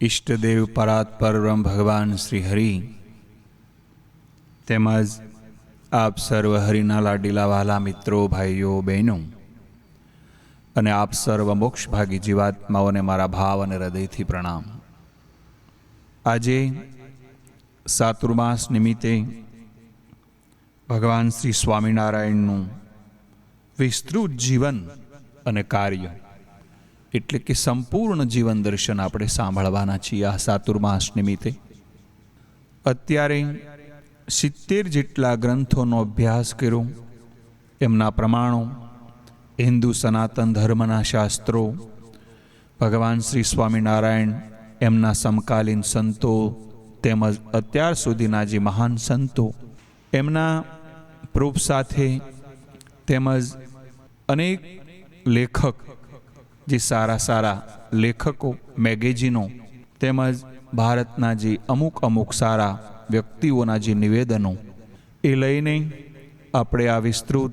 ઈષ્ટદેવ પરાત્પર બ્રહ્મ ભગવાન શ્રી હરિ તેમજ આપ સર્વ હરિના લાડીલા વાલા મિત્રો, ભાઈઓ, બહેનો અને આપ સર્વ મોક્ષભાગી જીવાત્માઓને મારા ભાવ અને હૃદયથી પ્રણામ. આજે સાતુર્માસ નિમિત્તે ભગવાન શ્રી સ્વામિનારાયણનું વિસ્તૃત જીવન અને કાર્ય એટલે કે સંપૂર્ણ જીવન દર્શન આપણે સાંભળવાના છીએ આ સાતુર્માસ નિમિત્તે. અત્યારે સિત્તેર જેટલા ગ્રંથોનો અભ્યાસ કર્યો. એમના પ્રમાણો, હિન્દુ સનાતન ધર્મના શાસ્ત્રો, ભગવાન શ્રી સ્વામિનારાયણ, એમના સમકાલીન સંતો, તેમજ અત્યાર સુધીના જે મહાન સંતો, એમના પ્રૂફ સાથે તેમજ અનેક લેખક જે સારા સારા લેખકો મેગેઝિનો તેમજ ભારતના જે અમુક અમુક સારા વ્યક્તિઓના જે નિવેદનો, એ લઈને આપણે આ વિસ્તૃત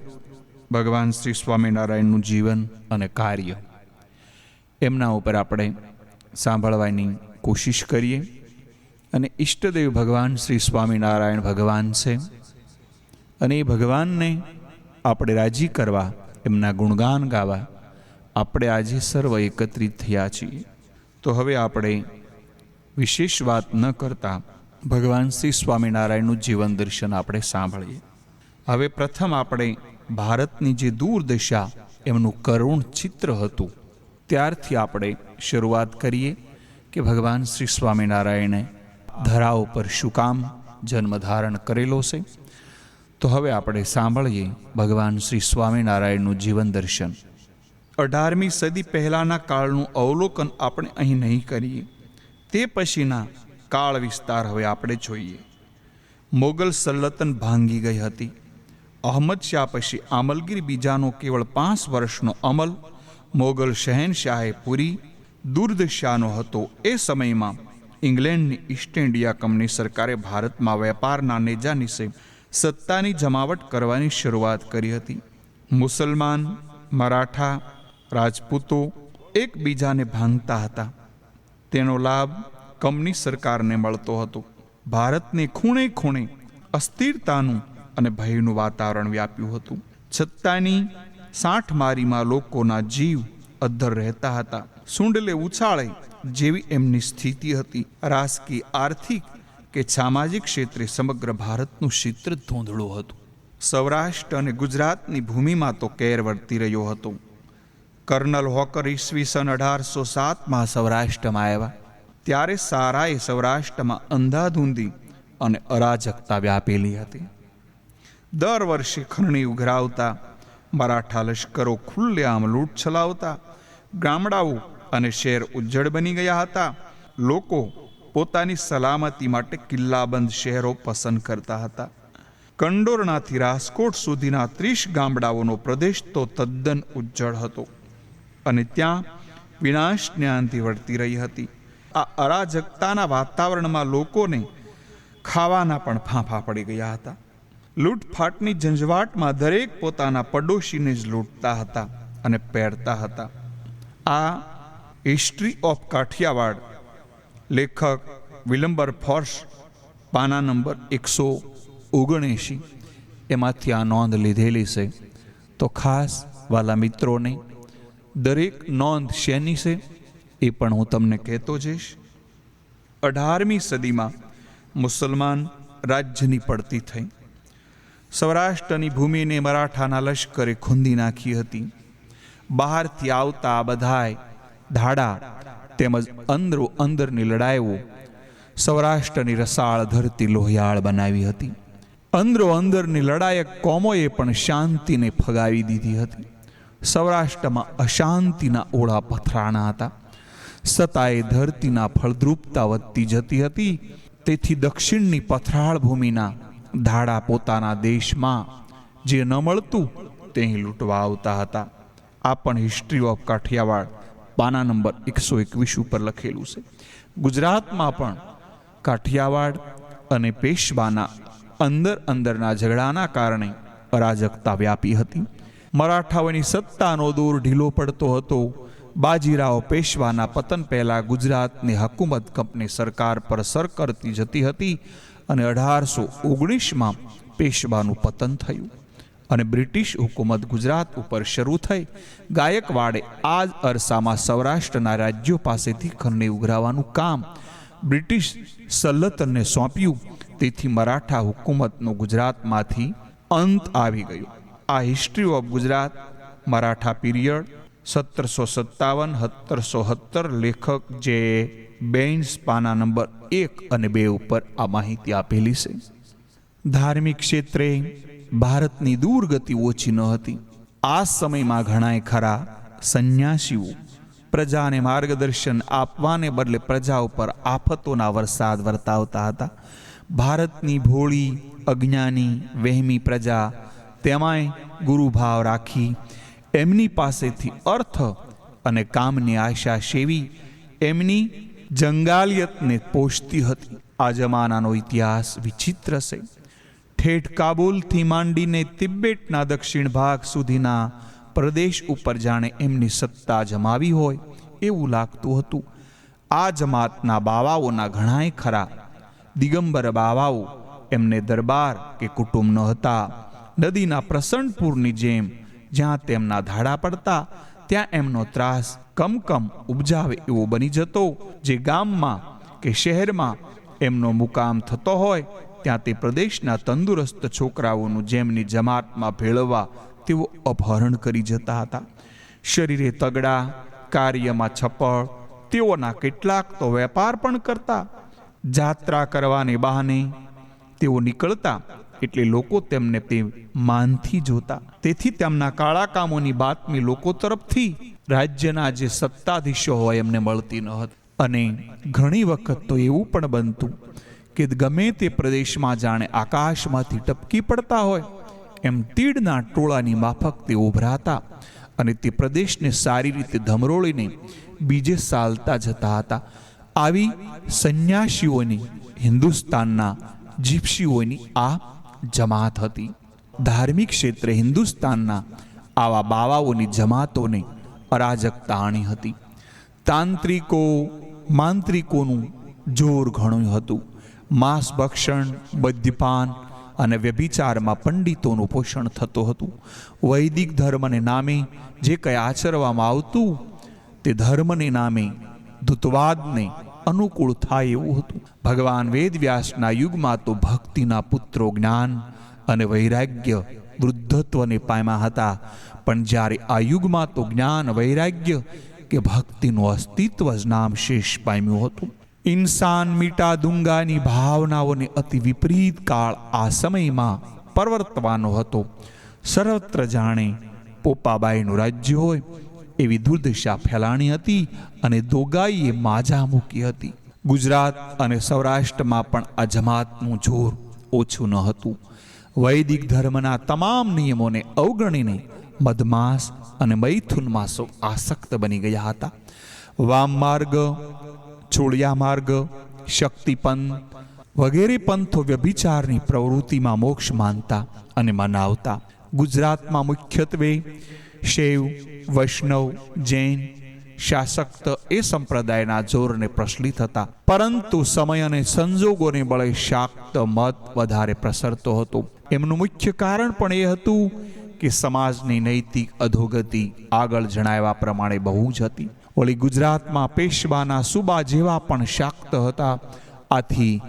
ભગવાન શ્રી સ્વામિનારાયણનું જીવન અને કાર્ય એમના ઉપર આપણે સાંભળવાની કોશિશ કરીએ. અને ઈષ્ટદેવ ભગવાન શ્રી સ્વામિનારાયણ ભગવાન છે અને એ ભગવાનને આપણે રાજી કરવા, એમના ગુણગાન ગાવા આપણે આજે સર્વ એકત્રિત થયા છીએ. તો હવે આપણે વિશેષ વાત ન કરતા ભગવાન શ્રી સ્વામિનારાયણનું જીવન દર્શન આપણે સાંભળીએ. હવે પ્રથમ આપણે ભારતની જે દૂરદશા, એમનું કરુણ ચિત્ર હતું, ત્યારથી આપણે શરૂઆત કરીએ કે ભગવાન શ્રી સ્વામિનારાયણે ધરા ઉપર શું કામ જન્મ ધારણ કરેલો છે. તો હવે આપણે સાંભળીએ ભગવાન શ્રી સ્વામિનારાયણનું જીવન દર્શન. અઢારમી સદી પહેલાંના કાળનું અવલોકન આપણે અહીં નહીં કરીએ. તે પછીના કાળ વિસ્તાર હવે આપણે જોઈએ. મોગલ સલ્લતન ભાંગી ગઈ હતી. અહમદ શાહ પછી આમલગીર બીજાનો કેવળ પાંચ વર્ષનો અમલ, મોગલ શહેનશાહે પૂરી દુર્દશાનો હતો એ સમયમાં ઇંગ્લેન્ડની ઈસ્ટ ઇન્ડિયા કંપની સરકારે ભારતમાં વેપારના નેજા નિશે સત્તાની જમાવટ કરવાની શરૂઆત કરી હતી. મુસલમાન, મરાઠા રાજપૂતો એકબીજાને ભાંગતા હતા. તેનો લાભ કમની સરકારને મળતો હતો. ભારતને ખૂણે ખૂણે અસ્થિરતાનું અને ભયનું વાતાવરણ વ્યાપ્યું હતું. છત્તાની સાઠમારીમાં લોકોના જીવ અદ્ધર રહેતા હતા. સુંડલે ઉછાળે જેવી એમની સ્થિતિ હતી. રાજકીય, આર્થિક કે સામાજિક ક્ષેત્રે સમગ્ર ભારતનું ચિત્ર ધૂંધળું હતું. સૌરાષ્ટ્ર અને ગુજરાતની ભૂમિમાં તો કેર વર્તી રહ્યો હતો. કર્નલ હોકર ઈસવીસન અઢારસો સાતમાં સૌરાષ્ટ્રમાં આવ્યા. ત્યારે સારાએ સૌરાષ્ટ્રમાં અંધાધૂંધી અને અરાજકતા વ્યાપેલી હતી. દર વર્ષે ખરણી ઉઘરાવતા, મરાઠા લશ્કરો ખુલ્લેઆમ લૂંટ છલાવતા ગામડાઓ અને શહેર ઉજ્જડ બની ગયા હતા. લોકો પોતાની સલામતી માટે કિલ્લાબંધ શહેરો પસંદ કરતા હતા. કંડોરણાથી રાજકોટ સુધીના ત્રીસ ગામડાઓનો પ્રદેશ તો તદ્દન ઉજ્જળ હતો. અને ત્યાં વિનાશ જ્ઞાનથી વળતી રહી હતી. આ અરાજકતાના વાતાવરણમાં લોકોને ખાવાના પણ ફાંફા પડી ગયા હતા. લૂંટફાટની ઝંઝવાટમાં દરેક પોતાના પડોશીને જ લૂંટતા હતા અને પહેરતા હતા. આ હિસ્ટ્રી ઓફ કાઠિયાવાડ લેખક વિલંબર ફોર્સ, પાના નંબર એકસો ઓગણએંશી. એમાંથી આ નોંધ લીધેલી છે. તો ખાસ વાલા મિત્રોને દરેક નોંધ શેની છે એ પણ હું તમને કહેતો જઈશ. અઢારમી સદીમાં મુસલમાન રાજ્યની પડતી થઈ. સૌરાષ્ટ્રની ભૂમિને મરાઠાના લશ્કરે ખૂંદી નાખી હતી. બહારથી આવતા આ બધાય ધાડા તેમજ અંદરો અંદરની લડાઈઓ સૌરાષ્ટ્રની રસાળ ધરતી લોહિયાળ બનાવી હતી. અંદરો અંદરની લડાયક કોમોએ પણ શાંતિને ફગાવી દીધી હતી. સૌરાષ્ટ્રમાં અશાંતિના ઓળા પથરાણા હતા. સતાએ ધરતીના ફળદ્રુપતા વધતી જતી હતી. તેથી દક્ષિણની પથરાળ ભૂમિના ધાડા પોતાના દેશમાં જે ન મળતું તે લૂંટવા આવતા હતા. આ પણ હિસ્ટ્રી ઓફ કાઠિયાવાડ, પાના નંબર એકસો એકવીસ ઉપર લખેલું છે. ગુજરાતમાં પણ કાઠિયાવાડ અને પેશવાના અંદર અંદરના ઝઘડાના કારણે અરાજકતા વ્યાપી હતી. મરાઠાઓની સત્તાનો દૂર ઢીલો પડતો હતો. બાજીરાવ પેશવાના પતન પહેલાં ગુજરાતની હકુમત કંપની સરકાર પર સર કરતી જતી હતી અને અઢારસો ઓગણીસમાં પેશવાનું પતન થયું. અને બ્રિટિશ હુકુમત ગુજરાત ઉપર શરૂ થઈ. ગાયકવાડે આ જ અરસામાં સૌરાષ્ટ્રના રાજ્યો પાસેથી ખંડને ઉઘરાવાનું કામ બ્રિટિશ સલ્લતનને સોંપ્યું. તેથી મરાઠા હુકુમતનો ગુજરાતમાંથી અંત આવી ગયો. આ history of Gujarat, Maratha period સત્તરસો સત્તાવન, સત્તરસો સત્તર લેખક જે બેન્સ પાના નંબર એક અને બે ઉપર આ માહિતી આપેલી છે. ધાર્મિક ક્ષેત્રે ભારતની દૂરગતિ ઓછી ન હતી. આ સમયમાં ઘણાય ખરા સંન્યાસીઓ પ્રજાને માર્ગદર્શન આપવાને બદલે પ્રજા ઉપર આફતોના વરસાદ વર્તાવતા હતા. ભારતની ભોળી, અજ્ઞાની, વહેમી પ્રજા તેમાંય ગુરુભાવ રાખી એમની પાસેથી અર્થ અને કામની આશા સેવી એમની જંગાલિયતને પોષતી હતી. આ જમાનાનો ઇતિહાસ વિચિત્ર છે. ઠેઠ કાબુલથી માંડીને તિબેટના દક્ષિણ ભાગ સુધીના પ્રદેશ ઉપર જાણે એમની સત્તા જમાવી હોય એવું લાગતું હતું. આ જમાતના બાવાઓના ઘણાય ખરા. દિગંબર બાવાઓ એમને દરબાર કે કુટુંબ ન હતા નદીના પ્રસન્નપુરની જેમ, જ્યાં તેમના ધાડા પડતા, ત્યાં એમનો ત્રાસ કમકમ ઉપજાવે એવો બની જતો, જે ગામમાં કે શહેરમાં એમનો મુકામ થતો હોય, ત્યાં તે પ્રદેશના તંદુરસ્ત છોકરાઓનું જેમની જમાતમાં ભેળવવા તેઓ અપહરણ કરી જતા હતા. શરીરે તગડા, કાર્યમાં છપળ તેઓના કેટલાક તો વેપાર પણ કરતા. જાત્રા કરવાને બહાને તેઓ નીકળતા એટલે લોકો તેમને તે માનથી જોતા. તેથી તેમના કાળા કામોની બાતમી લોકો તરફથી રાજ્યના જે સત્તાધીશો હોય એમને મળતી ન હતી. અને ઘણી વખત તો એવું પણ બનતું કે ગમે તે પ્રદેશમાં જાણે આકાશમાંથી ટપકી પડતા હોય, એમ તીડના ટોળાની માફક તે ઉભરાતા અને તે પ્રદેશને સારી રીતે ધમરોળીને બીજે સાલતા જતા હતા. આવી સંન્યાસીઓની હિન્દુસ્તાનના જીપ્સીઓની આ જમાત હતી. ધાર્મિક ક્ષેત્રે હિન્દુસ્તાનના આવા બાવાઓની જમાતોને અરાજકતા આણી હતી. તાંત્રિકો, માંત્રિકોનું જોર ઘણું હતું. માંસ ભક્ષણ, મદ્યપાન અને વ્યભિચારમાં પંડિતોનું પોષણ થતું હતું. વૈદિક ધર્મને નામે જે કંઈ આચરવામાં આવતું તે ધર્મને નામે ધૂતવાદને અનુકૂળ થાય એવું હતું. ભગવાન વેદવ્યાસના યુગમાં તો ભક્તિના પુત્રો જ્ઞાન અને વૈરાગ્ય વૃદ્ધત્વને પામ્યા હતા. પણ જ્યારે આ યુગમાં તો જ્ઞાન, વૈરાગ્ય કે ભક્તિનું અસ્તિત્વ જ નામ શેષ પામ્યું હતું. ઇન્સાન મીટા દુંગાની ભાવનાઓને અતિ વિપરીત કાળ આ સમયમાં પરવર્તવાનો હતો. સર્વત્ર જાણે પોપાબાઈનું રાજ્ય હોય એવી દુર્દશા ફેલાણી હતી અને દોગાઈએ માજા મૂકી હતી. ગુજરાત અને સૌરાષ્ટ્રમાં પણ આ જમાતનું જોર ઓછું ન હતું. વૈદિક ધર્મના તમામ નિયમોને અવગણીને મધમાસ અને મૈથુન માસો આસક્ત બની ગયા હતા. વામ માર્ગ છોડિયા માર્ગ, શક્તિપંથ વગેરે પંથો વ્યભિચારની પ્રવૃત્તિમાં મોક્ષ માનતા અને મનાવતા. ગુજરાતમાં મુખ્યત્વે શૈવ, વૈષ્ણવ, જૈન શાસક્ત એ સંપ્રદાયના જોરને પ્રચલિત હતા. પરંતુ સમય અને સંજોગોને બળે શાક્ત મત વધારે પ્રસરતો હતો. એમનું મુખ્ય કારણ પણ એ હતું કે સમાજની નૈતિક અધોગતિ આગળ જણાવ્યા પ્રમાણે બહુ જ હતી. વળી ગુજરાતમાં પેશવાના સુબા જેવા પણ શાક્ત હતા. આથી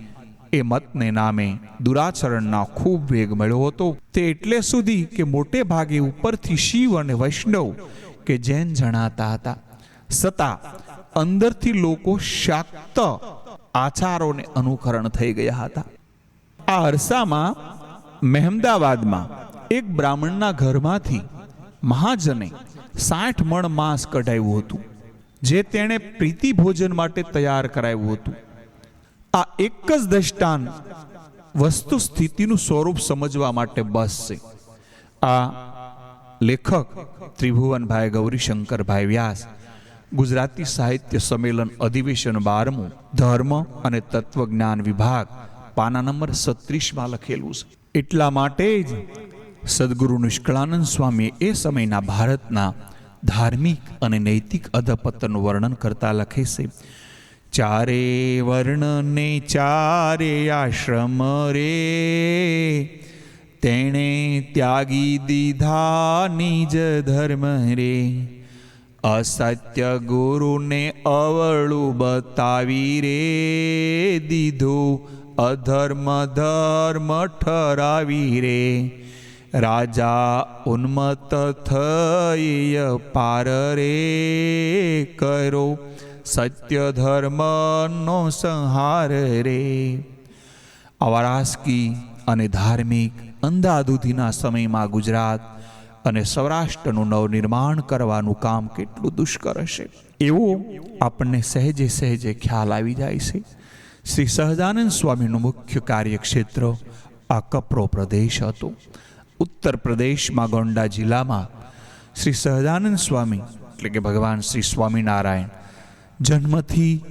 એ મતને નામે દુરાચરણના ખૂબ વેગ મળ્યો હતો. તે એટલે સુધી કે મોટે ભાગે ઉપરથી શિવ અને વૈષ્ણવ કે જૈન જણાતા હતા. છતાં અંદરથી લોકો શાક્ત આચારોને અનુકરણ થઈ ગયા હતા. આ અરસામાં મહેમદાવાદમાં એક બ્રાહ્મણના ઘરમાંથી મહાજને સાઠ મણ માંસ કઢાવ્યું હતું, જે તેણે પ્રીતિ ભોજન માટે તૈયાર કરાવ્યું હતું. આ એક જ દ્રષ્ટાંત વસ્તુ સ્થિતિનું સ્વરૂપ સમજવા માટે બસ છે. આ લેખક ત્રિભુવનભાઈ ગૌરીશંકરભાઈ વ્યાસ ગુજરાતી સાહિત્ય સંમેલન અધિવેશન બારમું ધર્મ અને તત્વજ્ઞાન વિભાગ પાના નંબર સત્રીસમાં લખેલું છે. એટલા માટે જ સદગુરુ નિષ્કળાનંદ સ્વામીએ એ સમયના ભારતના ધાર્મિક અને નૈતિક અધપતનનું વર્ણન કરતા લખે છે. ચારે વર્ણને ચારે આશ્રમ રે. તેણે ત્યાગી દીધા નિજ ધર્મ રે. અસત્ય ગુરુને અવળું બતાવી રે. દીધું અધર્મ ધર્મ ઠરાવી રે. રાજા ઉન્મત થઈ પાર રે. કરો સત્ય ધર્મનો સંહાર રે. અવારાસ્કી અને ધાર્મિક અંધાધૂધીના સમયમાં ગુજરાત અને સૌરાષ્ટ્રનું નવનિર્માણ કરવાનું કામ કેટલું દુષ્કર હશે? એવો આપણને સહેજે સહેજે ખ્યાલ આવી જાય છે. શ્રી સહજાનંદ સ્વામીનું મુખ્ય કાર્યક્ષેત્ર આ કપરો પ્રદેશ હતો. ઉત્તર પ્રદેશમાં ગોંડા જિલ્લામાં શ્રી સહજાનંદ સ્વામી, એટલે કે ભગવાન શ્રી સ્વામિનારાયણ જન્મથી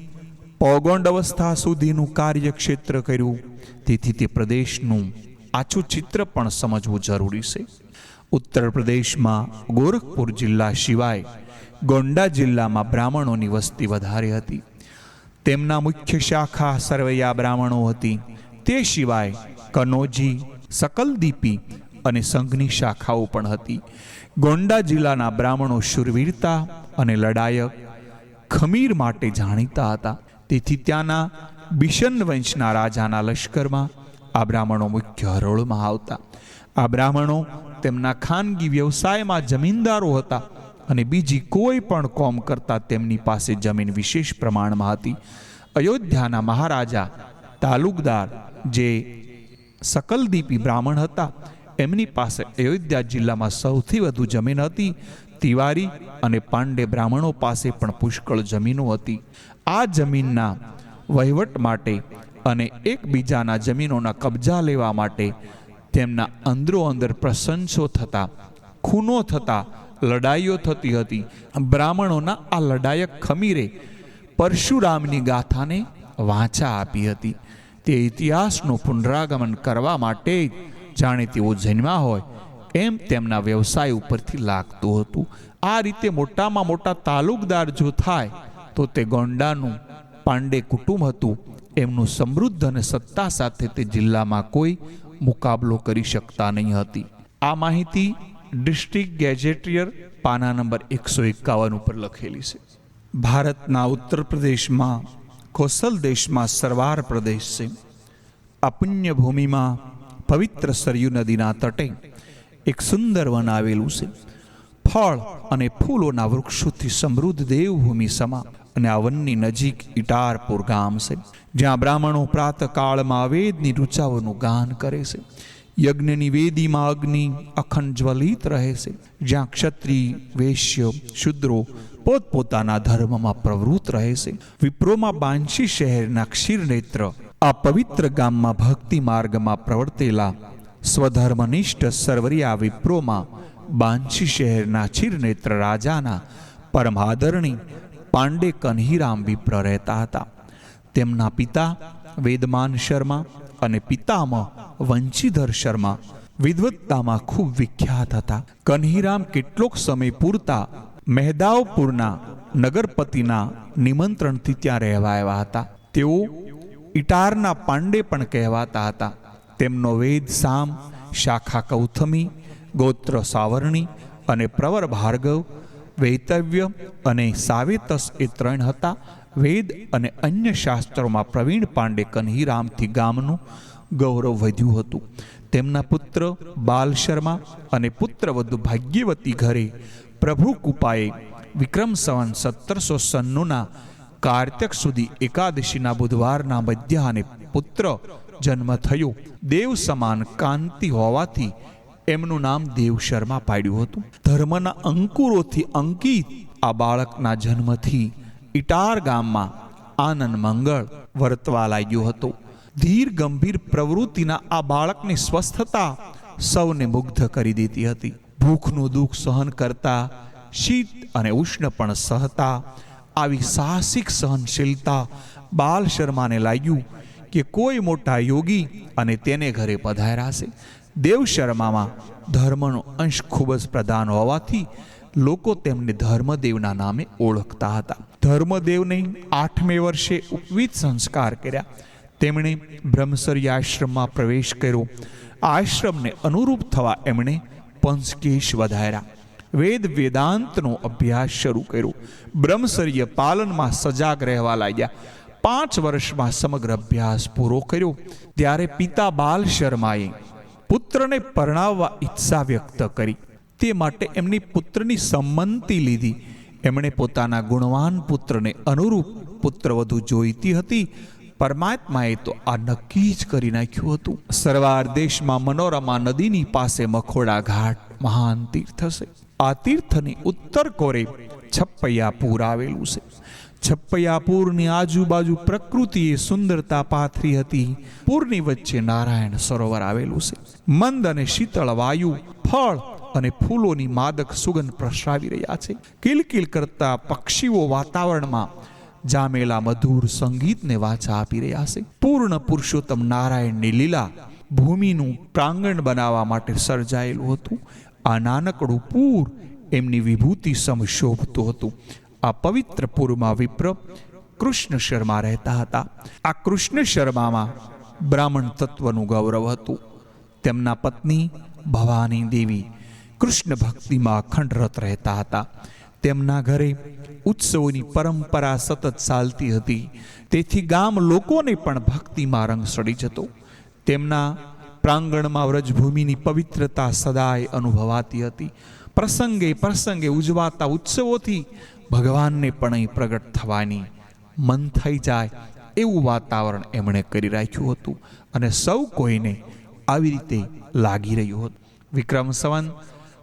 પૌગોંડ અવસ્થા સુધીનું કાર્યક્ષેત્ર કર્યું. તેથી તે પ્રદેશનું આછું ચિત્ર પણ સમજવું જરૂરી છે. ઉત્તર પ્રદેશમાં ગોરખપુર જિલ્લા સિવાય ગોંડા જિલ્લામાં બ્રાહ્મણોની વસ્તી વધારે હતી. તેમના મુખ્ય શાખા સરવૈયા બ્રાહ્મણો હતી. તે સિવાય કનોજી સકલદીપી અને સંઘની શાખાઓ પણ હતી. ગોંડા જિલ્લાના બ્રાહ્મણો શુરવીરતા અને લડાયક ખમીર માટે જાણીતા હતા. તેથી ત્યાંના બિશન વંશના રાજાના લશ્કરમાં આ બ્રાહ્મણો મુખ્ય હરોળમાં આવતા. આ બ્રાહ્મણો તેમના ખાનગી વ્યવસાયમાં જમીનદારો હતા અને બીજી કોઈ પણ કોમ કરતા તેમની પાસે જમીન વિશેષ પ્રમાણમાં હતી. અયોધ્યાના મહારાજા તાલુકદાર જે સકલદીપી બ્રાહ્મણ હતા, એમની પાસે અયોધ્યા જિલ્લામાં સૌથી વધુ જમીન હતી તિવારી અને પાંડે બ્રાહ્મણો પાસે પણ પુષ્કળ જમીનો હતી. આ જમીનના વહીવટ માટે અને એકબીજાના જમીનોના કબજા લેવા માટે તેમના અંદરો અંદર પ્રશંસો થતા, ખૂનો થતા, લડાઈઓ થતી હતી. બ્રાહ્મણોના આ લડાયક ખમીરે પરશુરામની ગાથાને વાંચા આપી હતી. તે ઇતિહાસનું પુનરાગમન કરવા માટે જાણે તેઓ જન્મ્યા હોય એમ તેમના વ્યવસાય ઉપરથી લાગતું હતું. આ રીતે મોટામાં મોટા તાલુકદાર જો થાય, તો તે ગોંડાનું પાંડે કુટુંબ હતું. એમનું સમૃદ્ધ અને સત્તા સાથે તે જિલ્લામાં કોઈ મુકાબલો કરી શકતા નહીં હતી. આ માહિતી ડિસ્ટ્રિક્ટ ગેજેટિયર પાના નંબર એકસો એકાવન ઉપર લખેલી છે. ભારતના ઉત્તર પ્રદેશમાં, કોસલ દેશમાં સરવાર પ્રદેશ છે. આ પુણ્ય ભૂમિમાં પવિત્ર સરયુ નદીના તટે એક સુંદર વન આવેલું છે. ફળ અને ફૂલોના વૃક્ષોથી સમૃદ્ધ દેવભૂમિ સમા અને આ વનની નજીક ઇટારપુર ગામ છે, જ્યાં બ્રાહ્મણો પ્રાતકાળમાં વેદની રૂચાઓનું ગાન કરે છે. યજ્ઞની વેદીમાં અગ્નિ અખંડ જ્વલિત રહે છે, જ્યાં ક્ષત્રિય, વૈશ્ય, શુદ્રો પોતપોતાના ધર્મમાં પ્રવૃત્ત રહે છે. વિપ્રોમાં બાંશી શહેરના ક્ષીરનેત્ર આ પવિત્ર ગામમાં ભક્તિ માર્ગમાં પ્રવર્તેલા સ્વધર્મનિષ્ઠ સર્વરિયા વિપ્રોમાં બાંછી શહેરના ચિરનેત્ર રાજાના પરમાદરણી પાંડે કન્હીરામ વિપ્ર રહેતા હતા. તેમના પિતા વેદમાન શર્મા અને પિતામહ વંશીધર શર્મા વિદ્વત્તામાં ખૂબ વિખ્યાત હતા. કન્હીરામ કેટલોક સમય પૂરતા મહેદાવપુરના નગરપતિના નિમંત્રણથી ત્યાં રહેવા આવ્યા હતા. તેઓ ઇટારના પાંડે પણ કહેવાતા હતા. તેમનો વેદ સામ, શાખા કૌથમી, ગોત્ર સાવરણી અને પ્રવર ભાર્ગવ, વૈતવ્ય અને સાવેતસ એ ત્રણ હતા. વેદ અને અન્ય શાસ્ત્રોમાં પ્રવીણ પાંડે કન્હીરામથી ગામનું ગૌરવ વધ્યું હતું. તેમના પુત્ર બાલ શર્મા અને પુત્રવધુ ભાગ્યવતી ઘરે પ્રભુ કૃપાએ વિક્રમ સંવન સત્તરસો સન્નુના કાર્તક સુધી એકાદશીના બુધવારના મધ્યાહને પુત્ર જન્મ થયો. દેવ સમાન કાંતિ હોવાથી એમનું નામ દેવ શર્મા પાડ્યું હતું. ધર્મના અંકુરોથી અંકિત આ બાળકના જન્મથી ઇટાર ગામમાં આનંદ મંગળ વર્તવા લાગ્યો હતો. ધીર ગંભીર પ્રવૃત્તિના આ બાળકની સ્વસ્થતા સૌને મુગ્ધ કરી દેતી હતી. ભૂખનું દુઃખ સહન કરતા શીત અને ઉષ્ણ પણ સહતા, આવી સાહસિક સહનશીલતા બાલ શર્માને લાગ્યું કે કોઈ મોટા યોગી અને તેને ઘરે પધાર્યા છે. દેવ શર્મામાં ધર્મનો અંશ ખૂબ જ પ્રધાન હોવાથી લોકો તેમને ધર્મદેવના નામે ઓળખતા હતા. ધર્મદેવને આઠમે વર્ષે ઉપવિત સંસ્કાર કર્યા. તેમણે બ્રહ્મચર્ય આશ્રમમાં પ્રવેશ કર્યો. આશ્રમને અનુરૂપ થવા એમણે પંચકેશ વધાર્યા. વેદ વેદાંતનો અભ્યાસ શરૂ કર્યો. બ્રહ્મચર્ય પાલનમાં સજાગ રહેવા લાગ્યા. પાંચ વર્ષમાં સમગ્ર અભ્યાસ પૂરો કર્યો. ત્યારે પિતા બાલ શર્માએ પુત્રને પરણાવવા ઈચ્છા વ્યક્ત કરી. તે માટે એમની પુત્રની સંમતિ લીધી. એમણે પોતાના ગુણવાન પુત્રને અનુરૂપ પુત્ર વધુ જોઈતી હતી. પરમાત્માએ તો આ નક્કી જ કરી નાખ્યું હતું. સરવાર દેશમાં મનોરમા નદીની પાસે મખોડા ઘાટ મહાન તીર્થ છે. આ તીર્થની ઉત્તર કોરે છપ્પૈયાપુર આવેલું છે. છપ્પૈયાપુરની આજુબાજુ પ્રકૃતિએ સુંદરતા પાથરી હતી. પૂરની વચ્ચે નારાયણ સરોવર આવેલું છે. મંદ અને શીતળ વાયુ, ફળ અને ફૂલોની માદક સુગંધ પ્રસરાવી રહ્યા છે. કિલકિલ કરતા પક્ષીઓ વાતાવરણમાં જામેલા મધુર સંગીતને વાચા આપી રહ્યા છે. પૂર્ણ પુરુષોત્તમ નારાયણની લીલા ભૂમિનું પ્રાંગણ બનાવવા માટે સર્જાયેલું હતું. આ નાનકડું પૂર એમની વિભૂતિ સમ શોભતું હતું. આ પવિત્ર પૂરમાં વિપ્ર કૃષ્ણ શર્મા રહેતા હતા. આ કૃષ્ણ શર્મામાં બ્રાહ્મણ તત્વનું ગૌરવ હતું. તેમના પત્ની ભવાની દેવી કૃષ્ણ ભક્તિમાં અખંડરત રહેતા હતા. તેમના ઘરે ઉત્સવોની પરંપરા સતત ચાલતી હતી. તેથી ગામ લોકોને પણ ભક્તિમાં રંગ સડી જતો. તેમના પ્રાંગણમાં વ્રજભૂમિની પવિત્રતા સદાય અનુભવાતી હતી. પ્રસંગે પ્રસંગે ઉજવાતા ઉત્સવોથી ભગવાનને પણ અહીં પ્રગટ થવાની મન થઈ જાય એવું વાતાવરણ એમણે કરી રાખ્યું હતું અને સૌ કોઈને આવી રીતે લાગી રહ્યું હતું. વિક્રમ સંવંત,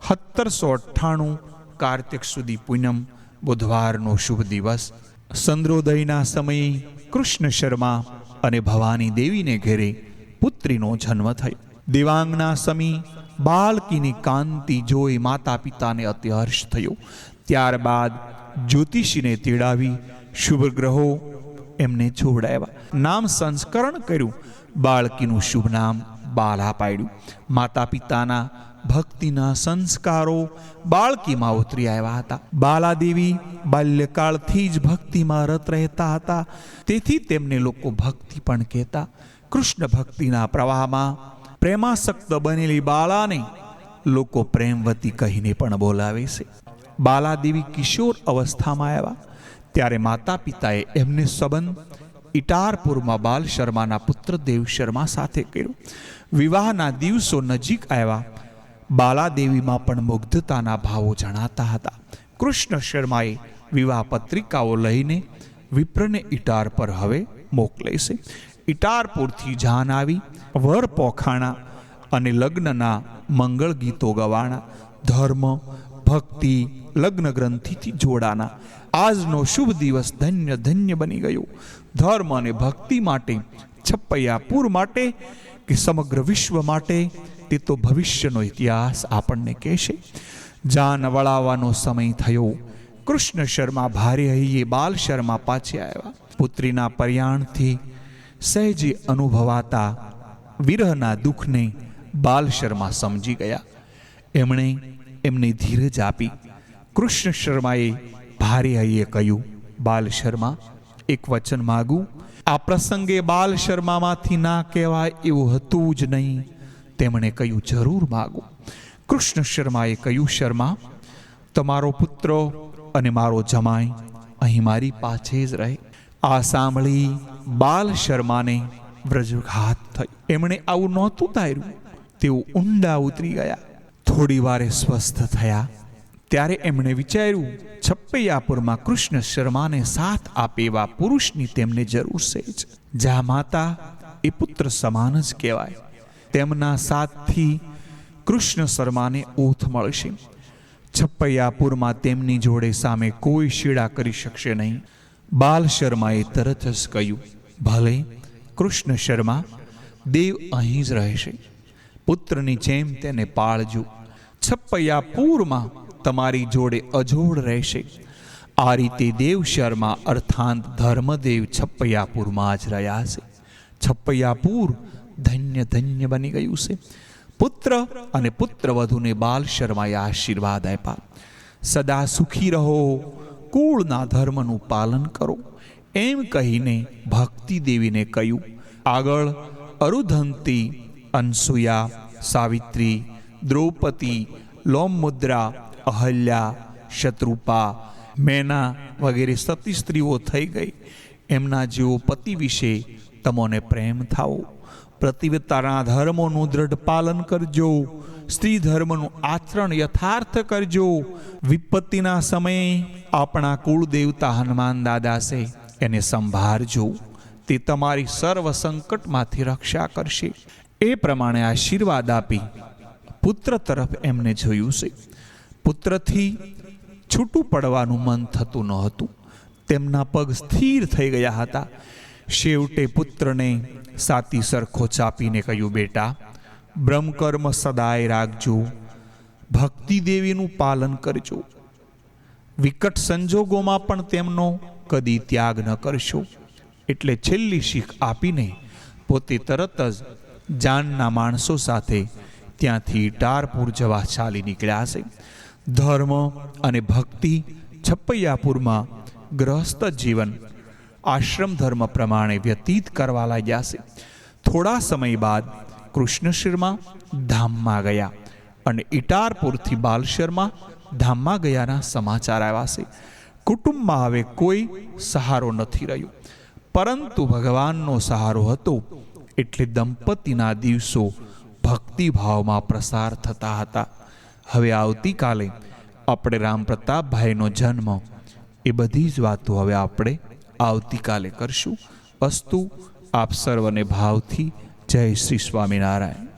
સત્તરસો અઠ્ઠાણું કાર્તિક સુધી પૂનમ, બુધવારનો શુભ દિવસ. ચંદ્રોદયના સમયે કૃષ્ણ શર્મા અને ભવાની દેવીને ઘેરે પુત્રીનો જન્મ થયો. દેવાંગના સમી બાળકીની કાંતિ જોઈ માતા પિતાને અતિ હર્ષ થયો. ત્યારબાદ જ્યોતિષીને તેડાવી શુભ ગ્રહો એમને છોડાવ્યા નામ સંસ્કરણ કર્યું. બાળકીનું શુભ નામ બાલા પાડ્યું. માતા પિતાના ભક્તિના સંસ્કારો બાળકીમાં ઉતરી આવ્યા હતા. બાલાદેવી બાલ્યકાળથી જ ભક્તિમાં રત રહેતા હતા. તેથી તેમને લોકો ભક્તિ પણ કહેતા. કૃષ્ણ ભક્તિના પ્રવાહમાં પ્રેમાસક્ત બનેલી બાળાને લોકો પ્રેમવતી કહીને પણ બોલાવે છે. બાલાદેવી કિશોર અવસ્થામાં આવ્યા. ત્યારે માતા પિતાએ એમને સંબંધ ઇટારપુરમાં બાલ શર્માના પુત્ર દેવ શર્મા સાથે કર્યો. વિવાહના દિવસો નજીક આવ્યા. બાલાદેવીમાં પણ મુગ્ધતાના ભાવો જણાતા હતા. કૃષ્ણ શર્માએ વિવાહ પત્રિકાઓ લઈને વિપ્રને ઇટાર પર હવે મોકલે છે ઇટારપુરથી જાન આવી, વર પોખાણા અને લગ્નના મંગળ ગીતો ગવાણા. ધર્મ, ભક્તિ લગ્ન ગ્રંથિથી જોડાના. આજનો શુભ દિવસ ધન્ય ધન્ય બની ગયો. ધર્મ અને ભક્તિ માટે, છપ્પૈયાપુર માટે કે સમગ્ર વિશ્વ માટે તે તો ભવિષ્યનો ઇતિહાસ આપણને કહેશે. જાન વળાવવાનો સમય થયો. કૃષ્ણ શર્મા ભારે હૈયે બાલ શર્મા પાછે આવ્યા. પુત્રીના પર્યાણથી સહેજે અનુભવાતા વિરહના દુઃખને બાલ શર્મા સમજી ગયા. એમણે એમને ધીરજ આપી. કૃષ્ણ શર્માએ ભારે હૈયે કહ્યું, બાલ શર્મા, એક વચન માગું. આ પ્રસંગે બાલ શર્મામાંથી ના કહેવાય એવું હતું જ નહીં. તેમણે કહ્યું, જરૂર માગું. કૃષ્ણ શર્માએ કહ્યું, શર્મા, તમારો પુત્ર અને મારો જમાઈ અહીં મારી પાછે જ રહે. આ સાંભળી બાલ શર્માને વ્રજઘાત થઈ એમણે આવું નહોતું ધાર્યું. તેઓ ઊંડા ઉતરી ગયા. થોડી વારે સ્વસ્થ થયા. ત્યારે એમણે વિચાર્યું, છપ્પૈયાપુરમાં કૃષ્ણ શર્માને સાથ આપે એવા પુરુષની તેમને જરૂર છે જ. જા માતા, એ પુત્ર સમાન જ કહેવાય. તેમના સાથથી કૃષ્ણ શર્માને ઓથ મળશે. છપ્પૈયાપુરમાં તેમની જોડે સામે કોઈ શીડા કરી શકશે નહીં. બાલ શર્માએ તરત જ કહ્યું, ભલે, કૃષ્ણ શર્મા, દેવ અહીં જ રહેશે. પુત્રની જેમ તેને પાળજો. છપ્પૈયાપુરમાં તમારી જોડે અજોડ રહેશે. આ રીતે દેવ શર્મા અર્થાંત ધર્મદેવ છપ્પૈયાપુરમાં જ રહ્યા છે. છપ્પૈયાપુર ધન્ય ધન્ય બની ગયું છે. પુત્ર અને પુત્રવધુને બાલ શર્માએ આશીર્વાદ આપ્યા. સદા સુખી રહો, કુળના ધર્મનું પાલન કરો. એમ કહીને ભક્તિ દેવીને કહ્યું, આગળ અરુધંતી, અનસુયા, સાવિત્રી, દ્રૌપદી, લોમમુદ્રા અહલ્યા, શત્રુપા, મેના વગેરે સતી સ્ત્રીઓ થઈ ગઈ. એમના જેવો પતિ વિશે તમોને પ્રેમ થાવો પ્રતિવતાના ધર્મોનું દ્રઢ પાલન કરજો. સ્ત્રી ધર્મનું આચરણ યથાર્થ કરજો. વિપત્તિના સમયે આપણા કુળદેવતા હનુમાન દાદા છે એને સંભાળજો. તે તમારી સર્વ સંકટમાંથી રક્ષા કરશે. એ પ્રમાણે આશીર્વાદ આપી પુત્ર તરફ એમને જોયું છે. પુત્રથી છૂટું પડવાનું મન થતું ન હતું. તેમના પગ સ્થિર થઈ ગયા હતા. શેવટે પુત્રને સાતી સરખો ચાપીને કહ્યું, બેટા, બ્રહ્મકર્મ સદાય રાખજો. ભક્તિ દેવીનું પાલન કરજો. વિકટ સંજોગોમાં પણ તેમનો કદી ત્યાગ ન કરશો. એટલે છેલ્લી શીખ આપીને પોતે તરત જ જાનના માણસો સાથે ત્યાંથી ટારપુર જવા ચાલી નીકળ્યા છે ધર્મ અને ભક્તિ છપૈયાપુરમાં ગ્રહસ્થ જીવન આશ્રમ ધર્મ પ્રમાણે વ્યતીત કરવા લાગ્યા છે. થોડા સમય બાદ કૃષ્ણશિરમાં ધામમાં ગયા અને ઇટારપુરથી બાલશરમાં ધામમાં ગયાના સમાચાર આવ્યા છે. કુટુંબમાં હવે કોઈ સહારો નથી રહ્યો. પરંતુ ભગવાનનો સહારો હતો એટલે દંપતીના દિવસો ભક્તિભાવમાં પ્રસાર થતા હતા. હવે આવતીકાલે આપણે રામ પ્રતાપભાઈનો જન્મ એ બધી જ વાતો હવે આપણે આવતીકાલે કરશું. અસ્તુ આપ સર્વને ભાવથી જય શ્રી સ્વામિનારાયણ.